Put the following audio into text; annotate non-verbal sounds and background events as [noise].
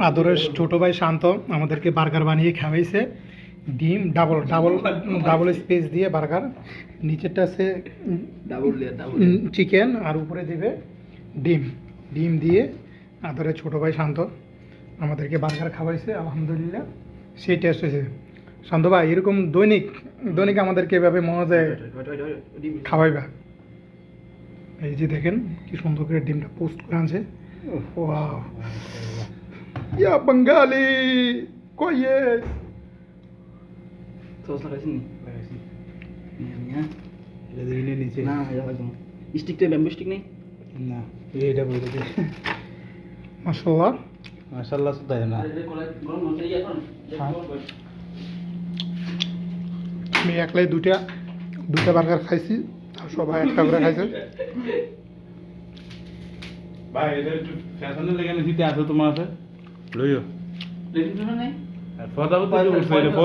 আদরের ছোট ভাই শান্ত আমাদেরকে বার্গার বানিয়ে খাওয়াইছে ডিম ডাবল ডাবল ডাবল স্পেস দিয়ে বার্গার নিচেরটা আছে চিকেন আর উপরে দিবে ডিম ডিম দিয়ে আদরের ছোট ভাই শান্ত আমাদেরকে বার্গার খাওয়াইছে আলহামদুলিল্লাহ সেই টেস্ট হয়েছে শান্ত ভাই এরকম দৈনিক দৈনিক আমাদেরকে এভাবে মনে খাওয়াইবা এই যে দেখেন কি সুন্দর করে ডিমটা পোস্ট করে আনছে ওয়াও ইয়া বাঙালি কইয়ে সস লাগাইছেন নি হ্যাঁ এটা দিলে নিচে না এটা একদম স্টিক তো ব্যাম্বু স্টিক নেই না এইটা বলে দে মাশাল্লাহ মাশাআল্লাহ সুদাই না গরম মশলা ইয়ে করেন হ্যাঁ। আমি একলাই দুইটা দুইটা বার্গার খাইছি আর সবাই একটা করে খাইছে [laughs] ভাই এটা একটু ফ্যাশনের লেগে নিতে আসো তোমার আছে লইও। নেই ফদাও তো